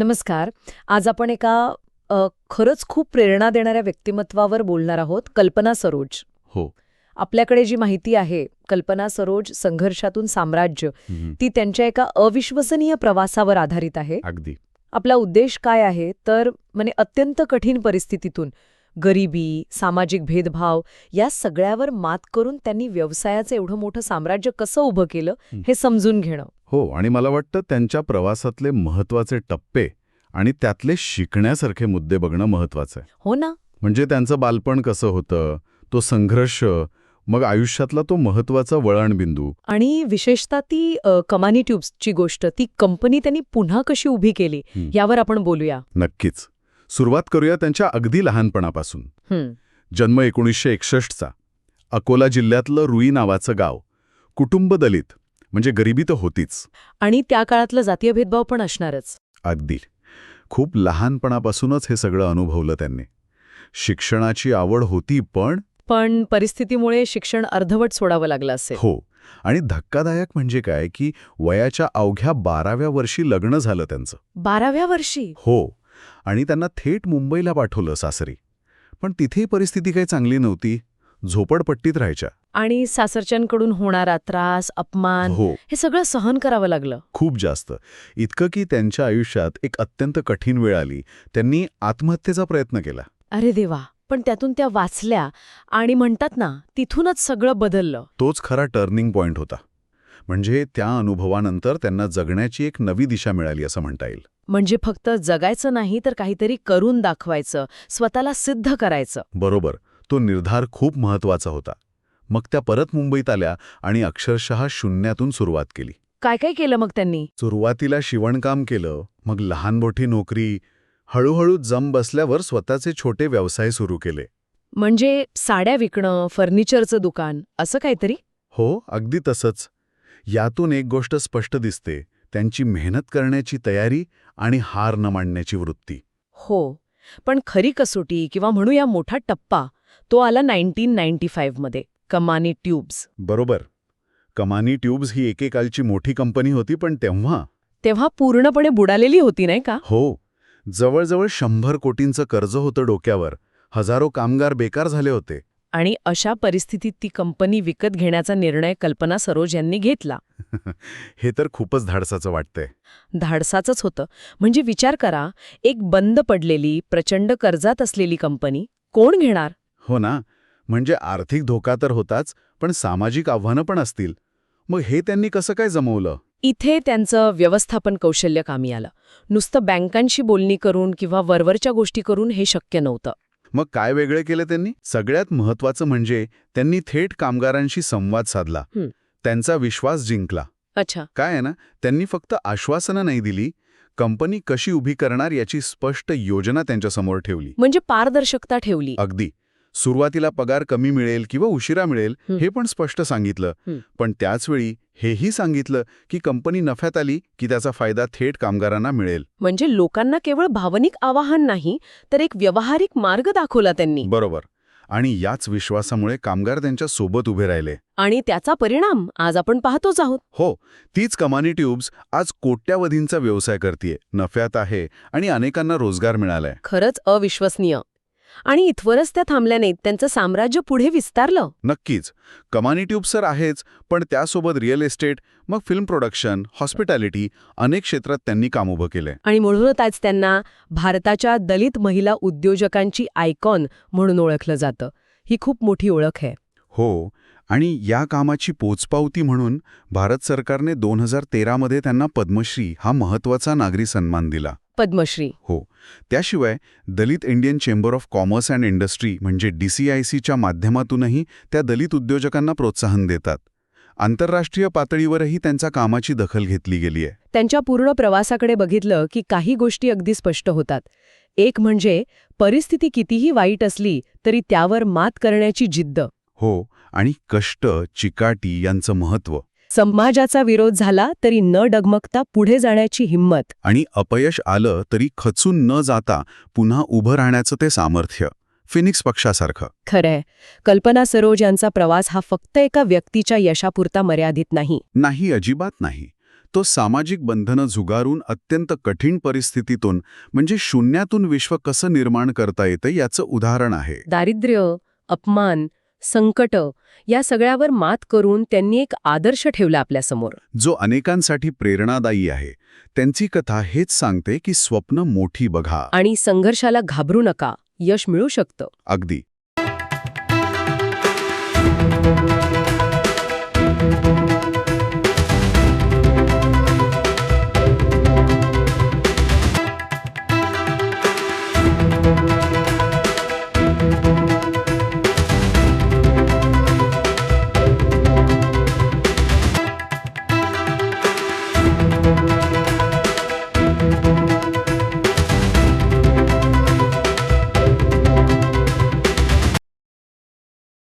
नमस्कार. आज आपण एका खरंच खूप प्रेरणा देणाऱ्या व्यक्तिमत्वावर बोलणार आहोत कल्पना सरोज. हो. आपल्याकडे जी माहिती आहे कल्पना सरोज संघर्षातून साम्राज्य. ती त्यांच्या एका अविश्वसनीय प्रवासावर आधारित आहे. अगदी. आपला उद्देश काय आहे? तर म्हणजे अत्यंत कठीण परिस्थितीतून गरिबी सामाजिक भेदभाव या सगळ्यावर मात करून त्यांनी व्यवसायाचं एवढं मोठं साम्राज्य कसं उभं केलं हं. हे समजून घेणं. हो आणि मला वाटतं त्यांच्या प्रवासातले महत्त्वाचे टप्पे आणि त्यातले शिकण्यासारखे मुद्दे बघणं महत्वाचं आहे. हो ना. म्हणजे त्यांचं बालपण कसं होतं तो संघर्ष मग आयुष्यातला तो महत्त्वाचा वळणबिंदू. आणि विशेषतः ती कमानी ट्यूब्सची गोष्ट ती कंपनी त्यांनी पुन्हा कशी उभी केली. यावर आपण बोलूया. नक्कीच. सुरुवात करूया त्यांच्या अगदी लहानपणापासून. जन्म एकोणीसशे एकसष्टचा. अकोला जिल्ह्यातलं रुई नावाचं गाव. कुटुंब दलित म्हणजे गरिबी तर होतीच. आणि त्या काळातलं जातीय भेदभाव पण असणारच. अगदी. खूप लहानपणापासूनच हे सगळं अनुभवलं त्यांनी. शिक्षणाची आवड होती पण पण परिस्थितीमुळे शिक्षण अर्धवट सोडावं लागलं असेल. हो. आणि धक्कादायक म्हणजे काय की वयाच्या अवघ्या बाराव्या वर्षी लग्न झालं त्यांचं. बाराव्या वर्षी? हो. आणि त्यांना थेट मुंबईला पाठवलं सासरी. पण तिथेही परिस्थिती काही चांगली नव्हती. झोपडपट्टीत राहायच्या. आणि सासरच्यांकडून होणारा त्रास अपमान हो. हे सगळं सहन करावं लागलं. खूप जास्त. इतकं की त्यांच्या आयुष्यात एक अत्यंत कठीण वेळ आली. त्यांनी आत्महत्येचा प्रयत्न केला. अरे देवा! पण त्यातून त्या वाचल्या आणि म्हणतात ना तिथूनच सगळं बदललं. तोच खरा टर्निंग पॉइंट होता. म्हणजे त्या अनुभवानंतर त्यांना जगण्याची एक नवी दिशा मिळाली असं म्हणता येईल. म्हणजे फक्त जगायचं नाही तर काहीतरी करून दाखवायचं स्वतःला सिद्ध करायचं. बरोबर. तो निर्धार खूप महत्त्वाचा होता. मग त्या परत मुंबईत आल्या आणि अक्षरशः शून्यातून सुरुवात केली. काय काय केलं मग त्यांनी? सुरुवातीला शिवणकाम केलं मग लहान मोठी नोकरी हळूहळू जम बसल्यावर स्वतःचे छोटे व्यवसाय सुरू केले. म्हणजे साड्या विकणं फर्निचरचं दुकान असं काहीतरी? हो अगदी तसंच. यातून एक गोष्ट स्पष्ट दिसते त्यांची मेहनत करण्याची तयारी आणि हार न मांडण्याची वृत्ती. हो पण खरी कसोटी किंवा म्हणूया मोठा टप्पा तो आला नाईन्टीन नाईन्टी फाईव्हमध्ये कमानी ट्यूब्स. बरोबर. कमानी ट्यूब्स ही एकेकालची मोठी कंपनी होती पण तेव्हा? तेव्हा पूर्णपणे बुडालेली होती नाही का? हो. जवळजवळ शंभर कोटींचं कर्ज होतं डोक्यावर. हजारो कामगार बेकार झाले होते. आणि अशा परिस्थितीत ती कंपनी विकत घेण्याचा निर्णय कल्पना सरोज यांनी घेतला. हे तर खूपच धाडसाचं वाटतंय. धाडसाचंच होतं. म्हणजे विचार करा एक बंद पडलेली प्रचंड कर्जात असलेली कंपनी कोण घेणार? हो ना. म्हणजे आर्थिक धोका तर होताच पण सामाजिक आव्हानं पण असतील. मग हे त्यांनी कसं काय जमवलं? इथे त्यांचं व्यवस्थापन कौशल्य कामी आलं. नुसतं बँकांशी बोलणी करून किंवा वरवरच्या गोष्टी करून हे शक्य नव्हतं. मग काय वेगळे केले त्यांनी? सगळ्यात महत्वाचं म्हणजे त्यांनी थेट कामगारांशी संवाद साधला. त्यांचा विश्वास जिंकला. अच्छा. काय आहे ना? त्यांनी फक्त आश्वासनं नाही दिली. कंपनी कशी उभी करणार याची स्पष्ट योजना त्यांच्यासमोर ठेवली. म्हणजे पारदर्शकता ठेवली. अगदी. सुरुवातीला पगार कमी मिळेल किंवा उशिरा मिळेल हं. पण स्पष्ट सांगितलं. पण त्याचवेळी हेही सांगितलं की कंपनी नफ्यात आली की त्याचा फायदा थेट कामगारांना मिळेल. म्हणजे लोकांना केवळ भावनिक आवाहन नाही तर एक व्यावहारिक मार्ग दाखवला त्यांनी. बरोबर. आणि याच विश्वासामुळे कामगार त्यांच्यासोबत उभे राहिले. आणि त्याचा परिणाम आज आपण पाहतोच आहोत. हो तीच कमानी ट्यूब्स आज कोट्यावधींचा व्यवसाय करतीये. नफ्यात आहे आणि अनेकांना रोजगार मिळालाय. खरंच अविश्वसनीय. आणि इथवरच त्या थांबल्या नाहीत त्यांचं साम्राज्य पुढे विस्तारलं. नक्कीच. कमानी ट्यूब्स तर आहेच पण त्यासोबत रिअल एस्टेट मग फिल्म प्रोडक्शन हॉस्पिटॅलिटी अनेक क्षेत्रात त्यांनी काम उभं केलंय. आणि म्हणूनच आज त्यांना भारताच्या दलित महिला उद्योजकांची आयकॉन म्हणून ओळखलं जातं. ही खूप मोठी ओळख आहे. हो आणि या कामाची पोचपावती म्हणून भारत सरकारने दोन हजार तेरामध्ये त्यांना पद्मश्री हा महत्त्वाचा नागरी सन्मान दिला. पद्मश्री. हो. त्याशिवाय Dalit Indian chamber of commerce and industry म्हणजे डीसीआयसीच्या माध्यमातूनही त्या दलित उद्योजकांना प्रोत्साहन देतात. आंतरराष्ट्रीय पातळीवरही त्यांच्या कामाची दखल घेतली गेली आहे. त्यांच्या पूर्ण प्रवासाकडे बघितलं की काही गोष्टी अगदी स्पष्ट होतात. एक म्हणजे परिस्थिती कितीही वाईट असली तरी त्यावर मात करण्याची जिद्द. हो. आणि कष्ट चिकाटी यांचं महत्त्व. समाजाचा विरोध झाला तरी न डगमगता पुढे जाण्याची हिंमत. आणि अपयश आलं तरी खचून न जाता पुन्हा उभं राहण्याचं ते सामर्थ्य. फिनिक्स पक्षासारखं. खरंय. कल्पना सरोज यांचा प्रवास हा फक्त एका व्यक्तीच्या यशापुरता मर्यादित नाही. नाही अजिबात नाही. तो सामाजिक बंधनं झुगारून अत्यंत कठीण परिस्थितीतून म्हणजे शून्यातून विश्व कसं निर्माण करता येतं याचं उदाहरण आहे. दारिद्र्य अपमान संकट या सगळ्यावर मात करून त्यांनी एक आदर्श ठेवला आपल्यासमोर. जो अनेकांसाठी प्रेरणादायी आहे. त्यांची कथा हेच सांगते की स्वप्न मोठी बघा. आणि संघर्षाला घाबरू नका. यश मिळू शकतं. अगदी.